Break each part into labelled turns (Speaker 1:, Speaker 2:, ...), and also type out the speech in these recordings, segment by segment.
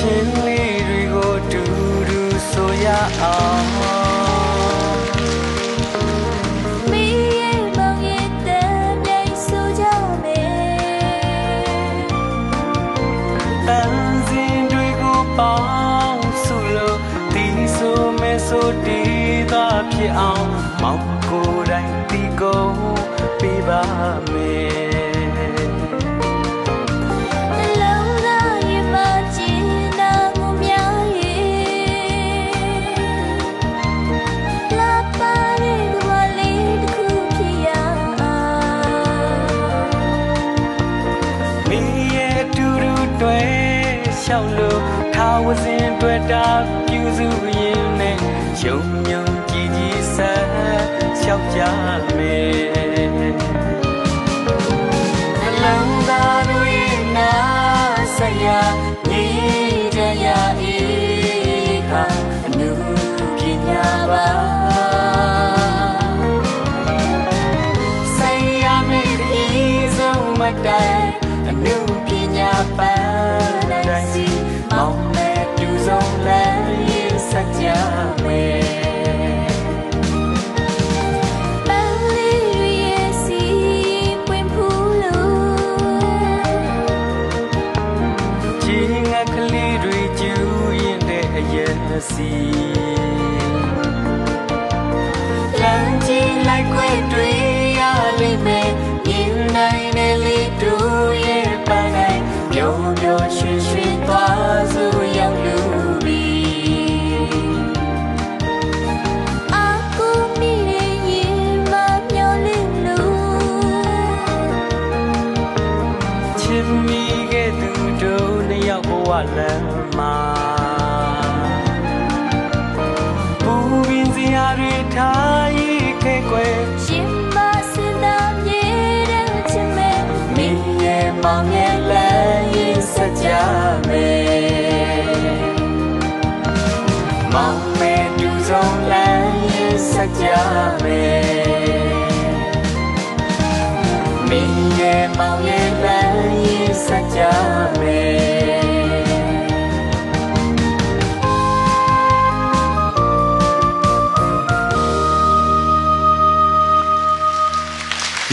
Speaker 1: ချင်း
Speaker 2: လေးတွေကို
Speaker 1: တူတူဆိုရအောင်ပေါင်းစုလို့ဒီဆိုမဲဆိုဒီသာဖြစ်အောင်မောင် က်
Speaker 2: လို့
Speaker 1: ထားဝစဉ်တွေ့တာပြူစုရင်နဲ့ယုံညုံကြည်ကြည်ဆက်လျှောက်ကြမယ်နှလုံးသားတို့ရဲ့နာဆက်ရညီကြရဤခါအနုပညာပါဆိုင်ရမယ့်ဒီဆုံးမတိုင် စီလမ်းကြီးလိုက်ခွေတွေရလိမ့်မယ်မြင်နိုင်တဲ့လေးတို့ရဲ့ပန်းတိုင်းပျော်ပျော်ရွှင်ရွှင်သွားစုရောက်လူပြီ
Speaker 2: အာကူမီရဲ့ရင်မမျောလင့်လို့
Speaker 1: ချစ်မိခဲ့သူတို့နှစ်ယောက်ဘဝလမ်းမှာ ရာတွေထားရေးခဲ့ကွယ်
Speaker 2: ရှင်မစင်သာမြေတဲ့ချစ်မဲ့
Speaker 1: မင်းရဲ့မောင်ရဲ့လည်းရင်စကြမယ်မောင်မဲ့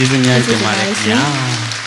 Speaker 3: ကျေးဇူးများတင်ပါတယ်ခင်ဗျာ